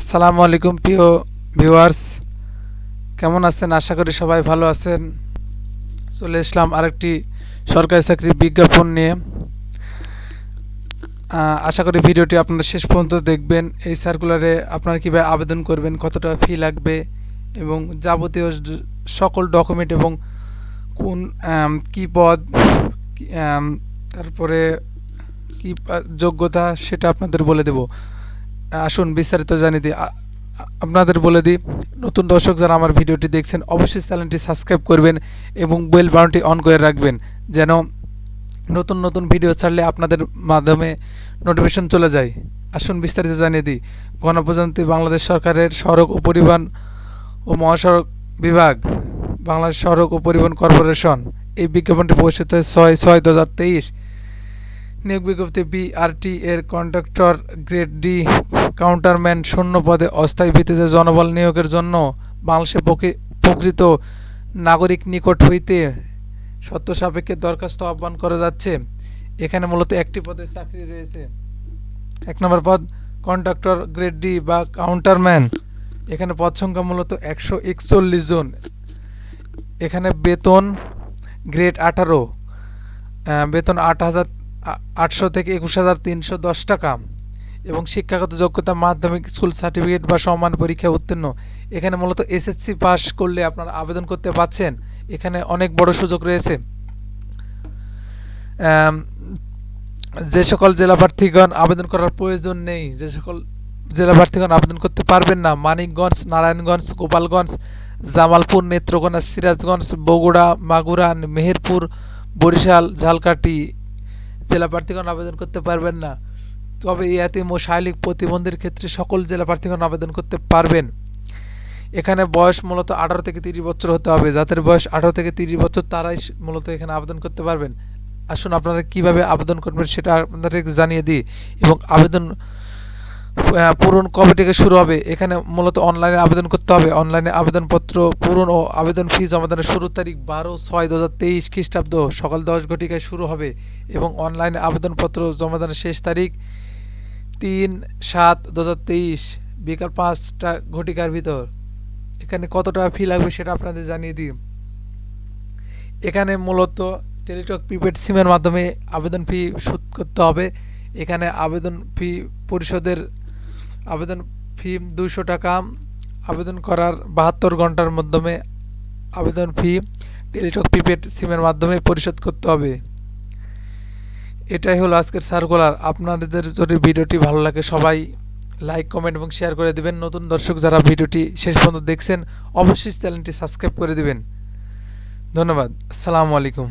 আসসালামু আলাইকুম প্রিয় ভিউয়ার্স। কেমন আছেন? আশা করি সবাই ভালো আছেন। চলে আসলাম আরেকটি সরকারি চাকরির বিজ্ঞাপন নিয়ে। আশা করি ভিডিওটি আপনারা শেষ পর্যন্ত দেখবেন। এই সার্কুলারে আপনারা কীভাবে আবেদন করবেন, কতটা ফি লাগবে এবং যাবতীয় সকল ডকুমেন্ট এবং কোন কী পদ তারপরে কী যোগ্যতা সেটা আপনাদের বলে দেব। আসুন বিস্তারিত জানিয়ে দিই আপনাদের বলে দিই নতুন দর্শক যারা আমার ভিডিওটি দেখছেন, অবশ্যই চ্যানেলটি সাবস্ক্রাইব করবেন এবং বেল বাটনটি অন করে রাখবেন, যেন নতুন নতুন ভিডিও ছাড়লে আপনাদের মাধ্যমে নোটিফিকেশন চলে যায়। আসুন বিস্তারিত জানিয়ে দিই গণপ্রজাতন্ত্রী বাংলাদেশ সরকারের সড়ক ও পরিবহন ও মহাসড়ক বিভাগ, বাংলাদেশ সড়ক ও পরিবহন কর্পোরেশন। এই বিজ্ঞাপনটি প্রকাশিত হয় ছয় ছয়, দু হাজার তেইশ। নিয়োগ বিজ্ঞপ্তি বিআরটি এর কন্ডাক্টর গ্রেড ডি কাউন্টারম্যান শূন্য পদে অস্থায়ী ভিত্তিতে জনবল নিয়োগের জন্য বাংলাদেশে প্রকৃ- প্রকৃত নাগরিক নিকট হইতে সত্য সাপেক্ষে দরখাস্ত আহ্বান করা যাচ্ছে। এখানে মূলত একটি পদে চাকরি রয়েছে। এক নম্বর পদ কন্ডাক্টর গ্রেড ডি বা কাউন্টারম্যান এখানে পদ সংখ্যা মূলত একশো একচল্লিশ জন। এখানে বেতন গ্রেড আঠারো। বেতন আট হাজার আটশো থেকে একুশ হাজার তিনশো দশ টাকা। এবং শিক্ষাগত যোগ্যতা, মাধ্যমিক, স্কুল সার্টিফিকেট বা সমান পরীক্ষা উত্তীর্ণ। এখানে মূলত এসএসসি পাস করলে আপনারা আবেদন করতে পারছেন এখানে অনেক বড় সুযোগ রয়েছে। যে সকল জেলা প্রার্থীগণ আবেদন করার প্রয়োজন নেই, যে সকল জেলা প্রার্থীগণ আবেদন করতে পারবেন না, মানিকগঞ্জ, নারায়ণগঞ্জ, গোপালগঞ্জ, জামালপুর, নেত্রকোনা, সিরাজগঞ্জ, বগুড়া, মাগুরা, মেহেরপুর, বরিশাল, ঝালকাঠি জেলা প্রার্থীগণ আবেদন করতে পারবেন না। তবে ইয়াতিম ও প্রতিবন্ধীর ক্ষেত্রে সকল জেলা প্রার্থীগণ আবেদন করতে পারবেন। এখানে বয়স মূলত আঠারো থেকে তিরিশ বছর হতে হবে। যাদের বয়স আঠারো থেকে তিরিশ বছর, তারাই মূলত এখানে আবেদন করতে পারবেন। আসুন আপনারা কীভাবে আবেদন করবেন সেটা আপনাদেরকে জানিয়ে দিই এবং আবেদন পূরণ কবে থেকে শুরু হবে? এখানে মূলত অনলাইনে আবেদন করতে হবে। অনলাইনে আবেদনপত্র পূরণ ও আবেদন ফি জমাদানের শুরুর তারিখ বারো ছয় দু হাজার তেইশ খ্রিস্টাব্দ। সকাল দশ ঘটিকায় শুরু হবে এবং অনলাইনে আবেদনপত্র জমাদানের শেষ তারিখ তিন সাত দু হাজার তেইশ, বিকাল পাঁচটা ঘটিকার ভিতর। এখানে কত টাকা ফি লাগবে সেটা আপনাদের জানিয়ে দিই। এখানে মূলত টেলিটক প্রিপেড সিমের মাধ্যমে আবেদন ফি শোধ করতে হবে। এখানে আবেদন ফি পরিশোধের আবেদন ফি দুশো টাকা, আবেদন করার বাহাত্তর ঘণ্টার মাধ্যমে আবেদন ফি টেলিটক প্রিপেড সিমের মাধ্যমে পরিশোধ করতে হবে। এটাই হলো আজকের সার্কুলার আপনাদের যদি ভিডিওটি ভালো লাগে সবাই লাইক কমেন্ট এবং শেয়ার করে দিবেন। নতুন দর্শক যারা ভিডিওটি শেষ পর্যন্ত দেখছেন, অবশ্যই চ্যানেলটি সাবস্ক্রাইব করে দিবেন। ধন্যবাদ। আসসালামু আলাইকুম।